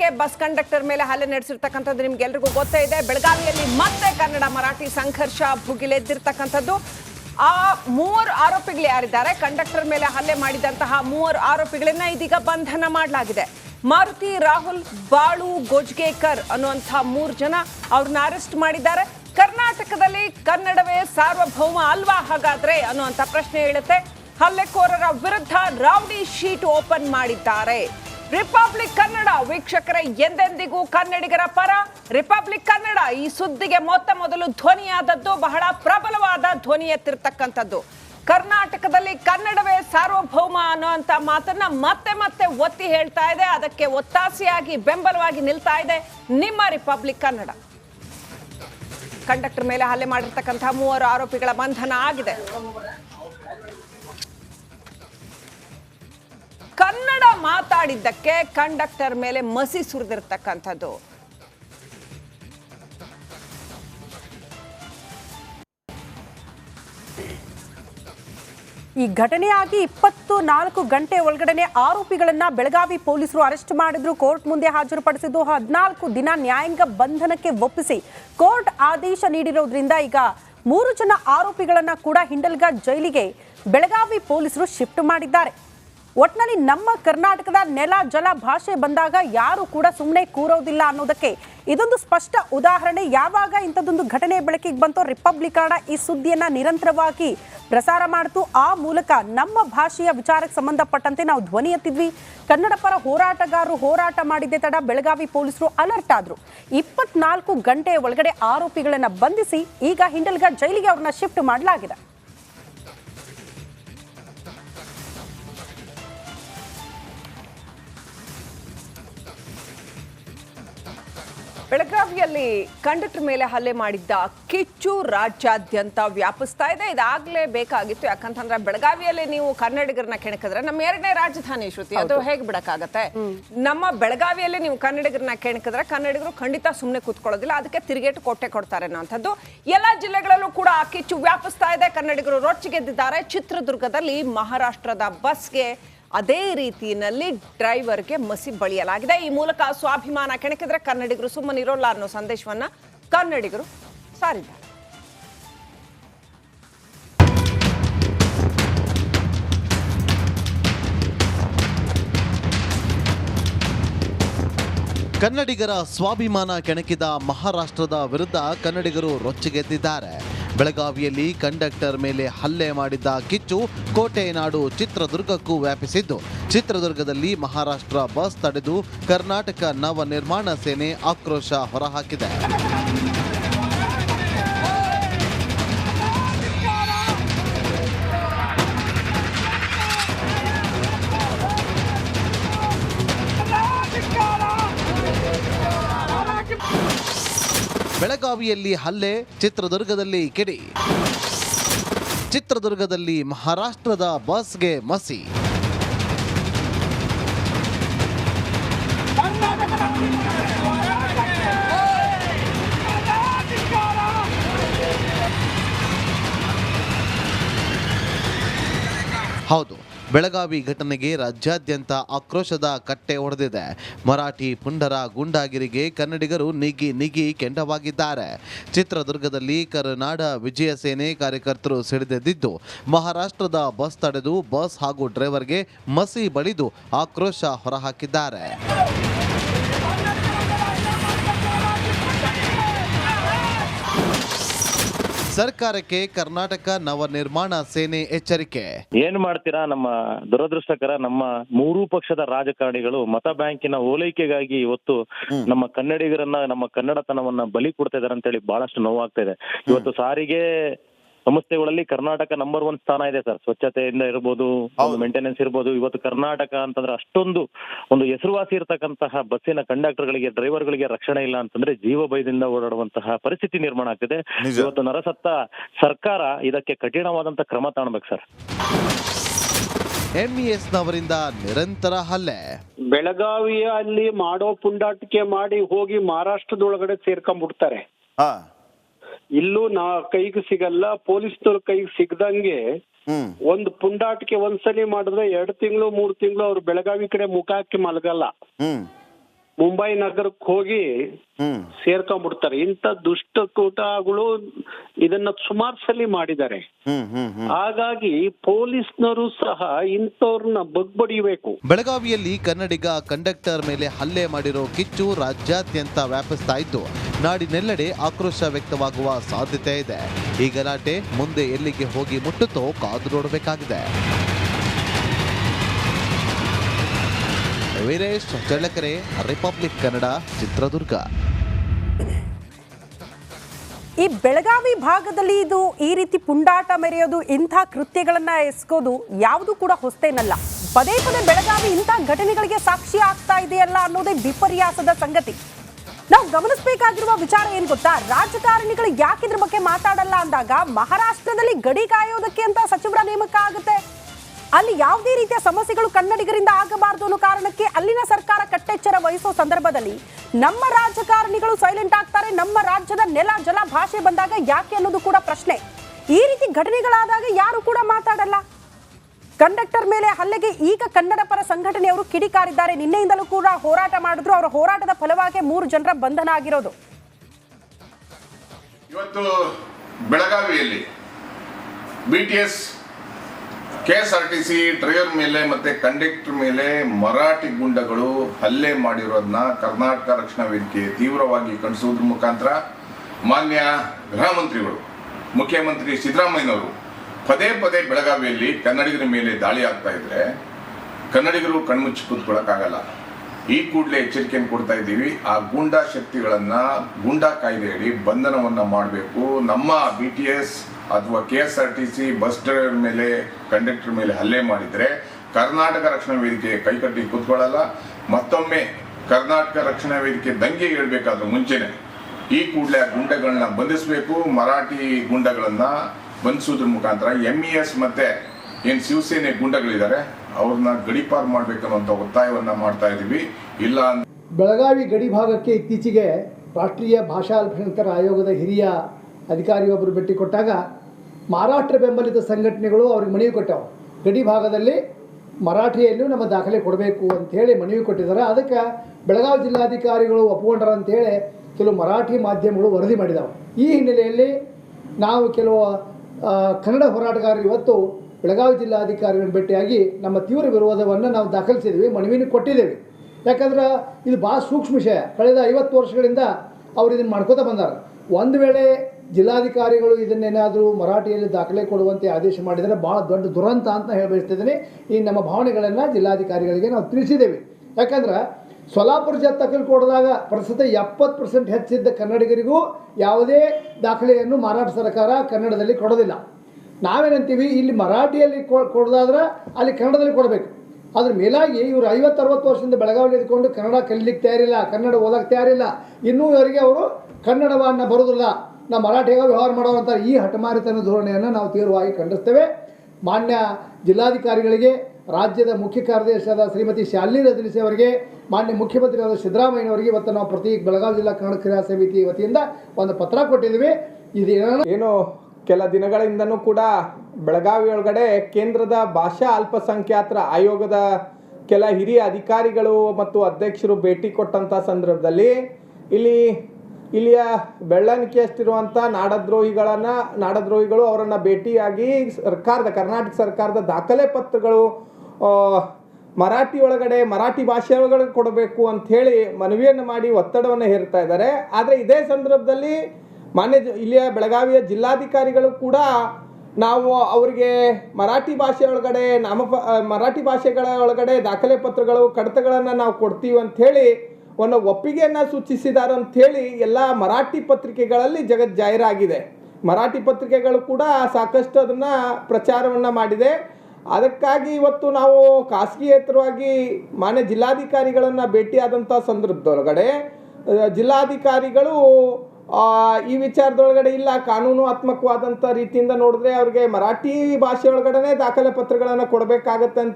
ಯಾಕೆ bus conductor ಮೇಲೆ ಹಲ್ಲೆ ನಡೆಸಿರ್ತಕ್ಕಂಥದ್ದು ನಿಮ್ಗೆಲ್ರಿಗೂ ಗೊತ್ತೇ ಇದೆ. ಬೆಳಗಾವಿಯಲ್ಲಿ ಮತ್ತೆ ಕನ್ನಡ ಮರಾಠಿ ಸಂಘರ್ಷ ಭುಗಿಲೆದ್ದಿರ್ತಕ್ಕಂಥದ್ದು. ಆ ಮೂವರು ಆರೋಪಿಗಳು ಯಾರಿದ್ದಾರೆ? ಕಂಡಕ್ಟರ್ ಮೇಲೆ ಹಲ್ಲೆ ಮಾಡಿದಂತಹ ಮೂವರು ಆರೋಪಿಗಳನ್ನ ಇದೀಗ ಬಂಧನ ಮಾಡಲಾಗಿದೆ. ಮಾರುತಿ ರಾಹುಲ್ ಬಾಳು ಗೊಜ್ಗೇಕರ್ ಅನ್ನುವಂಥ ಮೂರು ಜನ ಅವ್ರನ್ನ ಅರೆಸ್ಟ್ ಮಾಡಿದ್ದಾರೆ. ಕರ್ನಾಟಕದಲ್ಲಿ ಕನ್ನಡವೇ ಸಾರ್ವಭೌಮ ಅಲ್ವಾ ಹಾಗಾದ್ರೆ ಅನ್ನುವಂಥ ಪ್ರಶ್ನೆ ಹೇಳುತ್ತೆ ಹಲ್ಲೆಕೋರರ ವಿರುದ್ಧ ರೌಡಿ ಶೀಟ್ ಓಪನ್ ಮಾಡಿದ್ದಾರೆ. ರಿಪಬ್ಲಿಕ್ ಕನ್ನಡ ವೀಕ್ಷಕರ, ಎಂದೆಂದಿಗೂ ಕನ್ನಡಿಗರ ಪರ ರಿಪಬ್ಲಿಕ್ ಕನ್ನಡ ಈ ಸುದ್ದಿಗೆ ಮೊತ್ತ ಮೊದಲು ಧ್ವನಿಯಾದದ್ದು, ಬಹಳ ಪ್ರಬಲವಾದ ಧ್ವನಿ ಎತ್ತಿರ್ತಕ್ಕಂಥದ್ದು. ಕರ್ನಾಟಕದಲ್ಲಿ ಕನ್ನಡವೇ ಸಾರ್ವಭೌಮ ಅನ್ನುವಂಥ ಮಾತನ್ನ ಮತ್ತೆ ಮತ್ತೆ ಒತ್ತಿ ಹೇಳ್ತಾ ಇದೆ. ಅದಕ್ಕೆ ಒತ್ತಾಸೆಯಾಗಿ, ಬೆಂಬಲವಾಗಿ ನಿಲ್ತಾ ಇದೆ ನಿಮ್ಮ ರಿಪಬ್ಲಿಕ್ ಕನ್ನಡ. ಕಂಡಕ್ಟರ್ ಮೇಲೆ ಹಲ್ಲೆ ಮಾಡಿರ್ತಕ್ಕಂಥ ಮೂವರು ಆರೋಪಿಗಳ ಬಂಧನ ಆಗಿದೆ. ಕನ್ನಡ ಮಾತಾಡಿದ್ದಕ್ಕೆ ಕಂಡಕ್ಟರ್ ಮೇಲೆ ಮಸಿ ಸುರಿದಿರ್ತಕ್ಕಂಥದ್ದು. ಈ ಘಟನೆಯಾಗಿ ಇಪ್ಪತ್ತು ನಾಲ್ಕು ಗಂಟೆ ಒಳಗಡೆ ಆರೋಪಿಗಳನ್ನ ಬೆಳಗಾವಿ ಪೊಲೀಸರು ಅರೆಸ್ಟ್ ಮಾಡಿದ್ರು. ಕೋರ್ಟ್ ಮುಂದೆ ಹಾಜರುಪಡಿಸಿದ್ದು ಹದಿನಾಲ್ಕು ದಿನ ನ್ಯಾಯಾಂಗ ಬಂಧನಕ್ಕೆ ಒಪ್ಪಿಸಿ ಕೋರ್ಟ್ ಆದೇಶ ನೀಡಿರೋದ್ರಿಂದ ಈಗ ಮೂರು ಜನ ಆರೋಪಿಗಳನ್ನ ಕೂಡ ಹಿಂಡಲ್ಗ ಜೈಲಿಗೆ ಬೆಳಗಾವಿ ಪೊಲೀಸರು ಶಿಫ್ಟ್ ಮಾಡಿದ್ದಾರೆ. ಒಟ್ನಲ್ಲಿ ನಮ್ಮ ಕರ್ನಾಟಕದ ನೆಲ, ಜಲ ಭಾಷೆ ಬಂದಾಗ ಯಾರು ಕೂಡ ಸುಮ್ಮನೆ ಕೂರೋದಿಲ್ಲ ಅನ್ನೋದಕ್ಕೆ ಇದೊಂದು ಸ್ಪಷ್ಟ ಉದಾಹರಣೆ. ಯಾವಾಗ ಇಂಥದ್ದೊಂದು ಘಟನೆ ಬೆಳಕಿಗೆ ಬಂತೋ ರಿಪಬ್ಲಿಕ್ ಕನ್ನಡ ಈ ಸುದ್ದಿಯನ್ನ ನಿರಂತರವಾಗಿ ಪ್ರಸಾರ ಮಾಡ್ತು. ಆ ಮೂಲಕ ನಮ್ಮ ಭಾಷೆಯ ವಿಚಾರಕ್ಕೆ ಸಂಬಂಧಪಟ್ಟಂತೆ ನಾವು ಧ್ವನಿ ಎತ್ತಿದ್ವಿ. ಕನ್ನಡ ಪರ ಹೋರಾಟಗಾರರು ಹೋರಾಟ ಮಾಡಿದ್ದೆ ತಡ ಬೆಳಗಾವಿ ಪೊಲೀಸರು ಅಲರ್ಟ್ ಆದರು. ಇಪ್ಪತ್ನಾಲ್ಕು ಗಂಟೆ ಒಳಗಡೆ ಆರೋಪಿಗಳನ್ನು ಬಂಧಿಸಿ ಈಗ ಹಿಂಡಲ್ಗ ಜೈಲಿಗೆ ಅವ್ರನ್ನ ಶಿಫ್ಟ್ ಮಾಡಲಾಗಿದೆ. ಬೆಳಗಾವಿಯಲ್ಲಿ ಕಂಡಕ್ಟರ್ ಮೇಲೆ ಹಲ್ಲೆ ಮಾಡಿದ್ದ ಕಿಚ್ಚು ರಾಜ್ಯಾದ್ಯಂತ ವ್ಯಾಪಿಸ್ತಾ ಇದೆ. ಇದಾಗ್ಲೇ ಬೇಕಾಗಿತ್ತು. ಯಾಕಂತಂದ್ರೆ ಬೆಳಗಾವಿಯಲ್ಲಿ ನೀವು ಕನ್ನಡಿಗರನ್ನ ಕೆಣಕಿದ್ರೆ ನಮ್ಮ ಎರಡನೇ ರಾಜಧಾನಿ ಶ್ರುತಿ ಅದು ಹೇಗೆ ಬಿಡಕ್ಕಾಗತ್ತೆ? ನಮ್ಮ ಬೆಳಗಾವಿಯಲ್ಲಿ ನೀವು ಕನ್ನಡಿಗರನ್ನ ಕೆಣಕಿದ್ರೆ ಕನ್ನಡಿಗರು ಖಂಡಿತ ಸುಮ್ಮನೆ ಕೂತ್ಕೊಳ್ಳೋದಿಲ್ಲ. ಅದಕ್ಕೆ ತಿರುಗೇಟು ಕೊಟ್ಟೆ ಕೊಡ್ತಾರೆ ಅನ್ನೋಂಥದ್ದು ಎಲ್ಲ ಜಿಲ್ಲೆಗಳಲ್ಲೂ ಕೂಡ ಆ ಕಿಚ್ಚು ವ್ಯಾಪಿಸ್ತಾ ಇದೆ. ಕನ್ನಡಿಗರು ರೊಚ್ಚಿಗೆದ್ದಿದ್ದಾರೆ. ಚಿತ್ರದುರ್ಗದಲ್ಲಿ ಮಹಾರಾಷ್ಟ್ರದ ಬಸ್ಗೆ ಅದೇ ರೀತಿಯಲ್ಲಿ ಡ್ರೈವರ್ಗೆ ಮಸಿ ಬಳಿಯಲಾಗಿದೆ. ಈ ಮೂಲಕ ಸ್ವಾಭಿಮಾನ ಕೆಣಕಿದ್ರೆ ಕನ್ನಡಿಗರು ಸುಮ್ಮನಿರೋಲ್ಲ ಅನ್ನೋ ಸಂದೇಶವನ್ನ ಕನ್ನಡಿಗರು ಸಾರಿದ್ದಾರೆ. ಕನ್ನಡಿಗರ ಸ್ವಾಭಿಮಾನ ಕೆಣಕಿದ ಮಹಾರಾಷ್ಟ್ರದ ವಿರುದ್ಧ ಕನ್ನಡಿಗರು ರೊಚ್ಚಿಗೆದ್ದಿದ್ದಾರೆ. ಬೆಳಗಾವಿಯಲ್ಲಿ ಕಂಡಕ್ಟರ್ ಮೇಲೆ ಹಲ್ಲೆ ಮಾಡಿದ್ದ ಕಿಚ್ಚು ಕೋಟೆ ನಾಡು ಚಿತ್ರದುರ್ಗಕ್ಕೂ ವ್ಯಾಪಿಸಿದ್ದು. ಚಿತ್ರದುರ್ಗದಲ್ಲಿ ಮಹಾರಾಷ್ಟ್ರ ಬಸ್ ತಡೆದು ಕರ್ನಾಟಕ ನವ ನಿರ್ಮಾಣ ಸೇನೆ ಆಕ್ರೋಶ ಹೊರಹಾಕಿದೆ. ಬೆಳಗಾವಿಯಲ್ಲಿ ಹಲ್ಲೆ ಚಿತ್ರದುರ್ಗದಲ್ಲಿ ಕಿಡಿ. ಚಿತ್ರದುರ್ಗದಲ್ಲಿ ಮಹಾರಾಷ್ಟ್ರದ ಬಸ್ಗೆ ಮಸಿ. ಹೌದು. ಬೆಳಗಾವಿ ಘಟನೆಗೆ ರಾಜ್ಯಾದ್ಯಂತ ಆಕ್ರೋಶದ ಕಟ್ಟೆ ಒಡೆದಿದೆ. ಮರಾಠಿ ಪುಂಡರ ಗೂಂಡಾಗಿರಿಗೆ ಕನ್ನಡಿಗರು ನಿಗಿ ನಿಗಿ ಕೆಂಡವಾಗಿದ್ದಾರೆ. ಚಿತ್ರದುರ್ಗದಲ್ಲಿ ಕರುನಾಡ ವಿಜಯ ಸೇನೆ ಕಾರ್ಯಕರ್ತರು ಸಿಡಿದೆದ್ದಿದ್ದು, ಮಹಾರಾಷ್ಟ್ರದ ಬಸ್ ತಡೆದು ಬಸ್ ಹಾಗೂ ಡ್ರೈವರ್ಗೆ ಮಸಿ ಬಳಿದು ಆಕ್ರೋಶ ಹೊರಹಾಕಿದ್ದಾರೆ. ಸರ್ಕಾರಕ್ಕೆ ಕರ್ನಾಟಕ ನವ ನಿರ್ಮಾಣ ಸೇನೆ ಎಚ್ಚರಿಕೆ. ಏನ್ ಮಾಡ್ತೀರಾ ನಮ್ಮ ದುರದೃಷ್ಟಕರ ನಮ್ಮ ಮೂರೂ ಪಕ್ಷದ ರಾಜಕಾರಣಿಗಳು ಮತ ಬ್ಯಾಂಕಿನ ಓಲೈಕೆಗಾಗಿ ಇವತ್ತು ನಮ್ಮ ಕನ್ನಡಿಗರನ್ನ ನಮ್ಮ ಕನ್ನಡತನವನ್ನ ಬಲಿ ಕೊಡ್ತಾ ಇದಾರೆ ಅಂತೇಳಿ ಬಹಳಷ್ಟು ನೋವಾಗ್ತಾ ಇದೆ. ಇವತ್ತು ಸಾರಿಗೆ ಸಂಸ್ಥೆಗಳಲ್ಲಿ ಕರ್ನಾಟಕ ನಂಬರ್ ಒನ್ ಸ್ಥಾನ ಇದೆ ಸರ್. ಸ್ವಚ್ಛತೆಯಿಂದ ಇರ್ಬೋದು ಮೇಂಟೆನೆನ್ಸ್ ಇರ್ಬೋದು. ಇವತ್ತು ಕರ್ನಾಟಕ ಅಂತಂದ್ರೆ ಅಷ್ಟೊಂದು ಒಂದು ಹೆಸರುವಾಸಿ ಇರತಕ್ಕಂತಹ ಬಸ್ಸಿನ ಕಂಡಕ್ಟರ್ಗಳಿಗೆ ಡ್ರೈವರ್ಗಳಿಗೆ ರಕ್ಷಣೆ ಇಲ್ಲ ಅಂತಂದ್ರೆ ಜೀವ ಭಯದಿಂದ ಓಡಾಡುವಂತಹ ಪರಿಸ್ಥಿತಿ ನಿರ್ಮಾಣ ಆಗ್ತಿದೆ. ಇವತ್ತು ನರಸತ್ತ ಸರ್ಕಾರ ಇದಕ್ಕೆ ಕಠಿಣವಾದಂತಹ ಕ್ರಮ ತಗೊಳ್ಬೇಕು ಸರ್. ಎಂಇಎಸ್ನವರಿಂದ ನಿರಂತರ ಹಲ್ಲೆ. ಬೆಳಗಾವಿಯಲ್ಲಿ ಮಾಡೋ ಪುಂಡಾಟಿಕೆ ಮಾಡಿ ಹೋಗಿ ಮಹಾರಾಷ್ಟ್ರದೊಳಗಡೆ ಸೇರ್ಕೊಂಡ್ಬಿಡ್ತಾರೆ. ಹಾ. ಇಲ್ಲೂ ನಾ ಕೈಗೆ ಸಿಗಲ್ಲ ಪೊಲೀಸ್ನವ್ರ ಕೈಗೆ ಸಿಗದಂಗೆ ಒಂದ್ ಪುಂಡಾಟಿಕೆ ಒಂದ್ಸಲಿ ಮಾಡಿದ್ರೆ ಎರಡ್ ತಿಂಗಳು ಮೂರ್ ತಿಂಗಳು ಅವ್ರು ಬೆಳಗಾವಿ ಕಡೆ ಮುಖ ಹಾಕಿ ಮಲಗಲ್ಲ. ಮುಂಬೈ ನಗರಕ್ಕೆ ಹೋಗಿ ಸೇರ್ಕೊಂಡ್ಬಿಡ್ತಾರೆ. ಇಂಥ ದುಷ್ಟಕೂಟಗಳು ಇದನ್ನ ಸುಮಾರು ಸಲ ಮಾಡಿದ್ದಾರೆ. ಹ್ಮ್ ಹ್ಮ್ ಹ್ಮ್. ಹಾಗಾಗಿ ಪೊಲೀಸ್ನವರು ಸಹ ಇಂಥವ್ರನ್ನ ಬಗ್ಬಡಿಬೇಕು. ಬೆಳಗಾವಿಯಲ್ಲಿ ಕನ್ನಡಿಗ ಕಂಡಕ್ಟರ್ ಮೇಲೆ ಹಲ್ಲೆ ಮಾಡಿರೋ ಕಿಚ್ಚು ರಾಜ್ಯಾದ್ಯಂತ ವ್ಯಾಪಿಸ್ತಾ ಇದ್ದು ನಾಡಿನೆಲ್ಲೆಡೆ ಆಕ್ರೋಶ ವ್ಯಕ್ತವಾಗುವ ಸಾಧ್ಯತೆ ಇದೆ. ಈ ಗಲಾಟೆ ಮುಂದೆ ಎಲ್ಲಿಗೆ ಹೋಗಿ ಮುಟ್ಟುತ್ತೋ ಕಾದು ನೋಡಬೇಕಾಗಿದೆ. ವೀರೇಶ್ ಚಳ್ಳಕೆರೆ ರಿಪಬ್ಲಿಕ್ ಕನ್ನಡ ಚಿತ್ರದುರ್ಗ. ಈ ಬೆಳಗಾವಿ ಭಾಗದಲ್ಲಿ ಇದು ಈ ರೀತಿ ಪುಂಡಾಟ ಮೆರೆಯೋದು ಇಂಥ ಕೃತ್ಯಗಳನ್ನ ಎಸ್ಕೋದು ಯಾವುದು ಕೂಡ ಹೊಸ್ತೇನಲ್ಲ. ಪದೇ ಪದೇ ಬೆಳಗಾವಿ ಇಂಥ ಘಟನೆಗಳಿಗೆ ಸಾಕ್ಷಿ ಆಗ್ತಾ ಇದೆಯಲ್ಲ ಅನ್ನೋದೇ ವಿಪರ್ಯಾಸದ ಸಂಗತಿ. ನಾವು ಗಮನಿಸಬೇಕಾಗಿರುವ ವಿಚಾರ ಏನ್ ಗೊತ್ತಾ? ರಾಜಕಾರಣಿಗಳು ಯಾಕಿದ್ರ ಬಗ್ಗೆ ಮಾತಾಡಲ್ಲ ಅಂದಾಗ ಮಹಾರಾಷ್ಟ್ರದಲ್ಲಿ ಗಡಿ ಕಾಯೋದಕ್ಕೆ ಅಂತ ಸಚಿವರ ನೇಮಕ ಆಗುತ್ತೆ. ಅಲ್ಲಿ ಯಾವುದೇ ರೀತಿಯ ಸಮಸ್ಯೆಗಳು ಕನ್ನಡಿಗರಿಂದ ಆಗಬಾರದು ಅನ್ನೋ ಕಾರಣಕ್ಕೆ ಅಲ್ಲಿನ ಸರ್ಕಾರ ಕಟ್ಟೆಚ್ಚರ ವಹಿಸೋ ಸಂದರ್ಭದಲ್ಲಿ ನಮ್ಮ ರಾಜಕಾರಣಿಗಳು ಸೈಲೆಂಟ್ ಆಗ್ತಾರೆ, ನಮ್ಮ ರಾಜ್ಯದ ನೆಲ, ಜಲ, ಭಾಷೆ ಬಂದಾಗ ಯಾಕೆ ಅನ್ನೋದು ಕೂಡ ಪ್ರಶ್ನೆ. ಈ ರೀತಿ ಘಟನೆಗಳಾದಾಗ ಯಾರು ಕೂಡ ಮಾತಾಡಲ್ಲ. ಕಂಡಕ್ಟರ್ ಮೇಲೆ ಹಲ್ಲೆಗೆ ಈಗ ಕನ್ನಡ ಪರ ಸಂಘಟನೆಯವರು ಕಿಡಿಕಾರಿದ್ದಾರೆ. ನಿನ್ನೆಯಿಂದಲೂ ಕೂಡ ಹೋರಾಟ ಮಾಡಿದ್ರು. ಅವರ ಹೋರಾಟದ ಫಲವಾಗಿ ಮೂರು ಜನರ ಬಂಧನ ಆಗಿರೋದು. ಇವತ್ತು ಬೆಳಗಾವಿಯಲ್ಲಿ B T S K S R T C driver ಮೇಲೆ ಮತ್ತೆ ಕಂಡಕ್ಟರ್ ಮೇಲೆ ಮರಾಠಿ ಗುಂಡಗಳು ಹಲ್ಲೆ ಮಾಡಿರೋದನ್ನ ಕರ್ನಾಟಕ ರಕ್ಷಣಾ ವೇದಿಕೆ ತೀವ್ರವಾಗಿ ಖಂಡಿಸುವುದ್ರ ಮುಖಾಂತರ ಮಾನ್ಯ ಗೃಹ ಮಂತ್ರಿಗಳು ಮುಖ್ಯಮಂತ್ರಿ ಸಿದ್ದರಾಮಯ್ಯನವರು ಪದೇ ಪದೇ ಬೆಳಗಾವಿಯಲ್ಲಿ ಕನ್ನಡಿಗರ ಮೇಲೆ ದಾಳಿ ಆಗ್ತಾ ಇದ್ರೆ ಕನ್ನಡಿಗರು ಕಣ್ಮುಚ್ಚಿ ಕೂತ್ಕೊಳ್ಳೋಕ್ಕಾಗಲ್ಲ ಈ ಕೂಡಲೇ ಎಚ್ಚರಿಕೆಯನ್ನು ಕೊಡ್ತಾ ಇದ್ದೀವಿ. ಆ ಗೂಂಡಾ ಶಕ್ತಿಗಳನ್ನು, ಗೂಂಡಾ ಕಾಯ್ದೆಯಡಿ ಬಂಧನವನ್ನು ಮಾಡಬೇಕು. ನಮ್ಮ ಬಿ ಅಥವಾ K S R T C bus driver ಮೇಲೆ, ಕಂಡಕ್ಟರ್ ಮೇಲೆ ಹಲ್ಲೆ ಮಾಡಿದ್ರೆ ಕರ್ನಾಟಕ ರಕ್ಷಣಾ ವೇದಿಕೆ ಕೈಕಟ್ಟಿ ಕೂತ್ಕೊಳ್ಳಲ್ಲ. ಮತ್ತೊಮ್ಮೆ ಕರ್ನಾಟಕ ರಕ್ಷಣಾ ವೇದಿಕೆ ದಂಗೆ ಹೇಳ್ಬೇಕಾದ್ರೆ ಮುಂಚೆನೆ ಈ ಕೂಡಲೇ ಗುಂಡೆಗಳನ್ನ ಬಂಧಿಸಬೇಕು. ಮರಾಠಿ ಗುಂಡಗಳನ್ನು ಬಂಧಿಸೋದ್ರ ಮುಖಾಂತರ ಎಂ ಇ ಎಸ್ ಮತ್ತೆ ಏನು ಶಿವಸೇನೆ ಗುಂಡಗಳಿದ್ದಾರೆ, ಅವ್ರನ್ನ ಗಡಿಪಾರು ಮಾಡ್ಬೇಕನ್ನುವಂತ ಒತ್ತಾಯವನ್ನ ಮಾಡ್ತಾ ಇದೀವಿ ಇಲ್ಲ ಬೆಳಗಾವಿ ಗಡಿ ಭಾಗಕ್ಕೆ ಇತ್ತೀಚೆಗೆ ರಾಷ್ಟ್ರೀಯ ಭಾಷಾ ಅಲ್ಪಸಂಖ್ಯಾತರ ಆಯೋಗದ ಹಿರಿಯ ಅಧಿಕಾರಿಯೊಬ್ಬರು ಭೇಟಿ ಕೊಟ್ಟಾಗ ಮಹಾರಾಷ್ಟ್ರ ಬೆಂಬಲಿತ ಸಂಘಟನೆಗಳು ಅವ್ರಿಗೆ ಮನವಿ ಕೊಟ್ಟವು. ಗಡಿ ಭಾಗದಲ್ಲಿ ಮರಾಠಿಯಲ್ಲೂ ನಮ್ಮ ದಾಖಲೆ ಕೊಡಬೇಕು ಅಂಥೇಳಿ ಮನವಿ ಕೊಟ್ಟಿದ್ದಾರೆ. ಅದಕ್ಕೆ ಬೆಳಗಾವಿ ಜಿಲ್ಲಾಧಿಕಾರಿಗಳು ಒಪ್ಕೊಂಡಾರ ಅಂಥೇಳಿ ಕೆಲವು ಮರಾಠಿ ಮಾಧ್ಯಮಗಳು ವರದಿ ಮಾಡಿದಾವೆ. ಈ ಹಿನ್ನೆಲೆಯಲ್ಲಿ ನಾವು ಕೆಲವು ಕನ್ನಡ ಹೋರಾಟಗಾರರು ಇವತ್ತು ಬೆಳಗಾವಿ ಜಿಲ್ಲಾಧಿಕಾರಿಗಳನ್ನು ಭೇಟಿಯಾಗಿ ನಮ್ಮ ತೀವ್ರ ವಿರೋಧವನ್ನು ನಾವು ದಾಖಲಿಸಿದ್ದೀವಿ ಮನವಿನೂ ಕೊಟ್ಟಿದ್ದೇವೆ. ಯಾಕಂದ್ರೆ ಇದು ಭಾಳ ಸೂಕ್ಷ್ಮ ವಿಷಯ. ಕಳೆದ ಐವತ್ತು ವರ್ಷಗಳಿಂದ ಅವ್ರು ಇದನ್ನು ಮಾಡ್ಕೋತಾ ಬಂದಾರ. ಒಂದು ವೇಳೆ ಜಿಲ್ಲಾಧಿಕಾರಿಗಳು ಇದನ್ನೇನಾದರೂ ಮರಾಠಿಯಲ್ಲಿ ದಾಖಲೆ ಕೊಡುವಂತೆ ಆದೇಶ ಮಾಡಿದರೆ ಭಾಳ ದೊಡ್ಡ ದುರಂತ ಅಂತ ಹೇಳಿ ಈ ನಮ್ಮ ಭಾವನೆಗಳನ್ನು ಜಿಲ್ಲಾಧಿಕಾರಿಗಳಿಗೆ ನಾವು ತಿಳಿಸಿದ್ದೇವೆ. ಯಾಕಂದ್ರೆ ಸೊಲಾಪುರ ತಕಲ್ ಕೊಡಿದಾಗ ಪ್ರಸ್ತುತ ಎಪ್ಪತ್ತು ಪರ್ಸೆಂಟ್ ಹೆಚ್ಚಿದ್ದ ಕನ್ನಡಿಗರಿಗೂ ಯಾವುದೇ ದಾಖಲೆಯನ್ನು ಮಾರಾಟ ಸರ್ಕಾರ ಕನ್ನಡದಲ್ಲಿ ಕೊಡೋದಿಲ್ಲ. ನಾವೇನಂತೀವಿ? ಇಲ್ಲಿ ಮರಾಠಿಯಲ್ಲಿ ಕೊಡೋದಾದ್ರೆ ಅಲ್ಲಿ ಕನ್ನಡದಲ್ಲಿ ಕೊಡಬೇಕು. ಅದ್ರ ಮೇಲಾಗಿ ಇವರು ಐವತ್ತು ಅರವತ್ತು ವರ್ಷದಿಂದ ಬೆಳಗಾವಿ ಇದ್ಕೊಂಡು ಕನ್ನಡ ಕಲಿಲಿಕ್ಕೆ ತಯಾರಿಲ್ಲ, ಕನ್ನಡ ಓದಕ್ಕೆ ತಯಾರಿಲ್ಲ. ಇನ್ನೂ ಇವರಿಗೆ ಅವರು ಕನ್ನಡವನ್ನು ಬರೋದಿಲ್ಲ. ನಾವು ಮರಾಠಿಗ ವ್ಯವಹಾರ ಅಂತಾರೆ ಈ ಹಠಮಾರಿತನ ಧೋರಣೆಯನ್ನು ನಾವು ತೀವ್ರವಾಗಿ ಖಂಡಿಸ್ತೇವೆ. ಮಾನ್ಯ ಜಿಲ್ಲಾಧಿಕಾರಿಗಳಿಗೆ, ರಾಜ್ಯದ ಮುಖ್ಯ ಕಾರ್ಯದರ್ಶಿಯಾದ ಶ್ರೀಮತಿ ಶಾಲಿನಿ ರಜನಿಸಿ ಅವರಿಗೆ, ಮಾನ್ಯ ಮುಖ್ಯಮಂತ್ರಿಯಾದ ಸಿದ್ದರಾಮಯ್ಯನವರಿಗೆ ಇವತ್ತು ನಾವು ಪ್ರತಿ ಬೆಳಗಾವಿ ಜಿಲ್ಲಾ ಕನ್ನಡ ಕ್ರೀಡಾ ಸಮಿತಿ ವತಿಯಿಂದ ಒಂದು ಪತ್ರ ಕೊಟ್ಟಿದ್ದೀವಿ. ಇದೇನೋ ಏನು ಕೆಲ ದಿನಗಳಿಂದನೂ ಕೂಡ ಬೆಳಗಾವಿ ಒಳಗಡೆ ಕೇಂದ್ರದ ಭಾಷಾ ಅಲ್ಪಸಂಖ್ಯಾತರ ಆಯೋಗದ ಕೆಲ ಹಿರಿಯ ಅಧಿಕಾರಿಗಳು ಮತ್ತು ಅಧ್ಯಕ್ಷರು ಭೇಟಿ ಕೊಟ್ಟಂಥ ಸಂದರ್ಭದಲ್ಲಿ ಇಲ್ಲಿ ಇಲ್ಲಿಯ ಬೆಳ್ಳನಿಕೆಯಷ್ಟಿರುವಂಥ ನಾಡದ್ರೋಹಿಗಳನ್ನು, ನಾಡದ್ರೋಹಿಗಳು ಅವರನ್ನು ಭೇಟಿಯಾಗಿ ಸರ್ಕಾರದ, ಕರ್ನಾಟಕ ಸರ್ಕಾರದ ದಾಖಲೆ ಪತ್ರಗಳು ಮರಾಠಿ ಒಳಗಡೆ, ಮರಾಠಿ ಭಾಷೆ ಒಳಗಡೆ ಕೊಡಬೇಕು ಅಂಥೇಳಿ ಮನವಿಯನ್ನು ಮಾಡಿ ಒತ್ತಡವನ್ನು ಹೇರ್ತಾ ಇದ್ದಾರೆ. ಆದರೆ ಇದೇ ಸಂದರ್ಭದಲ್ಲಿ ಮಾನ್ಯ ಇಲ್ಲಿಯ ಬೆಳಗಾವಿಯ ಜಿಲ್ಲಾಧಿಕಾರಿಗಳು ಕೂಡ ನಾವು ಅವರಿಗೆ ಮರಾಠಿ ಭಾಷೆ ಒಳಗಡೆ ನಾಮ ಮರಾಠಿ ಭಾಷೆಗಳ ಒಳಗಡೆ ದಾಖಲೆ ಪತ್ರಗಳು, ಕಡತಗಳನ್ನು ನಾವು ಕೊಡ್ತೀವಿ ಅಂಥೇಳಿ ಒಂದು ಒಪ್ಪಿಗೆಯನ್ನು ಸೂಚಿಸಿದ್ದಾರೆ ಅಂಥೇಳಿ ಎಲ್ಲ ಮರಾಠಿ ಪತ್ರಿಕೆಗಳಲ್ಲಿ ಜಗತ್ ಜಾಹೀರಾಗಿದೆ. ಮರಾಠಿ ಪತ್ರಿಕೆಗಳು ಕೂಡ ಸಾಕಷ್ಟು ಅದನ್ನು ಪ್ರಚಾರವನ್ನು ಮಾಡಿದೆ. ಅದಕ್ಕಾಗಿ ಇವತ್ತು ನಾವು ಖಾಸಗಿಯೇತರವಾಗಿ ಮಾನ್ಯ ಜಿಲ್ಲಾಧಿಕಾರಿಗಳನ್ನು ಭೇಟಿಯಾದಂಥ ಸಂದರ್ಭದೊಳಗಡೆ ಜಿಲ್ಲಾಧಿಕಾರಿಗಳು ಈ ವಿಚಾರದೊಳಗಡೆ ಇಲ್ಲ ಕಾನೂನಾತ್ಮಕವಾದಂಥ ರೀತಿಯಿಂದ ನೋಡಿದ್ರೆ ಅವ್ರಿಗೆ ಮರಾಠಿ ಭಾಷೆಯೊಳಗಡೆ ದಾಖಲೆ ಪತ್ರಗಳನ್ನು ಕೊಡಬೇಕಾಗತ್ತೆ